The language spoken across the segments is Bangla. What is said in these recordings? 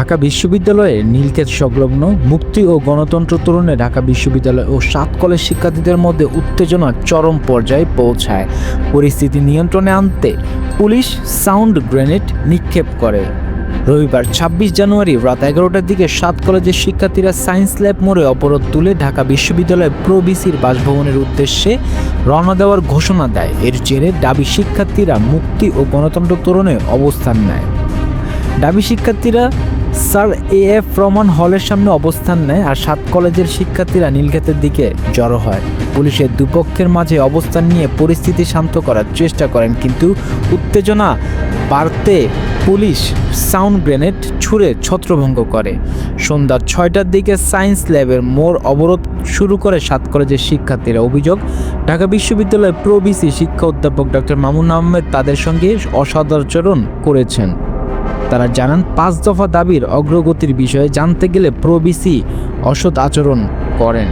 ঢাকা বিশ্ববিদ্যালয়ের নীলক্ষেত সংলগ্ন মুক্তি ও গণতন্ত্র তরুণে ঢাকা বিশ্ববিদ্যালয় ও সাত কলেজ শিক্ষার্থীদের মধ্যে উত্তেজনা চরম পর্যায়ে পৌঁছায়। পরিস্থিতি নিয়ন্ত্রণে আনতে পুলিশ সাউন্ড গ্রেনেড নিক্ষেপ করে। রবিবার ছাব্বিশ জানুয়ারি রাত এগারোটার দিকে সাত কলেজের শিক্ষার্থীরা সায়েন্স ল্যাব মোড়ে অবরোধ তুলে ঢাকা বিশ্ববিদ্যালয়ের প্রবিসির বাসভবনের উদ্দেশ্যে রওনা দেওয়ার ঘোষণা দেয়। এর জেরে দাবি শিক্ষার্থীরা মুক্তি ও গণতন্ত্র তরুণে অবস্থান নেয়। দাবি শিক্ষার্থীরা স্যার, এ এফ রহমান হলের সামনে অবস্থান নেয় আর সাত কলেজের শিক্ষার্থীরা নীলক্ষেতের দিকে জড়ো হয়। পুলিশের দুপক্ষের মাঝে অবস্থান নিয়ে পরিস্থিতি শান্ত করার চেষ্টা করেন, কিন্তু উত্তেজনা বাড়তে পুলিশ সাউন্ড গ্রেনেড ছুঁড়ে ছত্রভঙ্গ করে। সন্ধ্যা ছয়টার দিকে সায়েন্স ল্যাবের মোড় অবরোধ শুরু করে সাত কলেজের শিক্ষার্থীরা। অভিযোগ, ঢাকা বিশ্ববিদ্যালয়ের প্রবিসি শিক্ষা অধ্যাপক ডক্টর মামুন আহমেদ তাদের সঙ্গে অসদাচরণ করেছেন। তারা জানান, পাঁচ দফা দাবির অগ্রগতির বিষয়ে জানতে গেলে প্রবিসি অসৎ আচরণ করেন।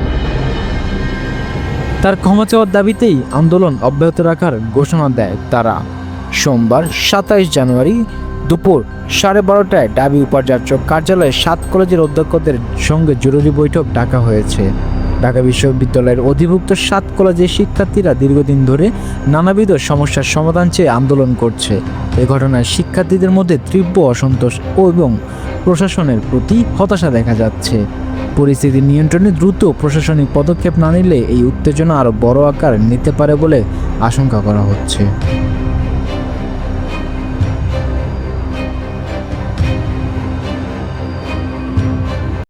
তার ক্ষমা চাওয়ার দাবিতেই আন্দোলন অব্যাহত রাখার ঘোষণা দেয় তারা। সোমবার সাতাইশ জানুয়ারি দুপুর সাড়ে বারোটায় ডাবি উপাচার্য কার্যালয়ে সাত কলেজের অধ্যক্ষদের সঙ্গে জরুরি বৈঠক ডাকা হয়েছে। ঢাকা বিশ্ববিদ্যালয়ের অধিভুক্ত সাত কলেজের শিক্ষার্থীরা দীর্ঘদিন ধরে নানাবিধ সমস্যার সমাধান চেয়ে আন্দোলন করছে। এ ঘটনায় শিক্ষার্থীদের মধ্যে তীব্র অসন্তোষ এবং প্রশাসনের প্রতি হতাশা দেখা যাচ্ছে। পরিস্থিতি নিয়ন্ত্রণে দ্রুত প্রশাসনিক পদক্ষেপ না নিলে এই উত্তেজনা আরও বড় আকার নিতে পারে বলে আশঙ্কা করা হচ্ছে।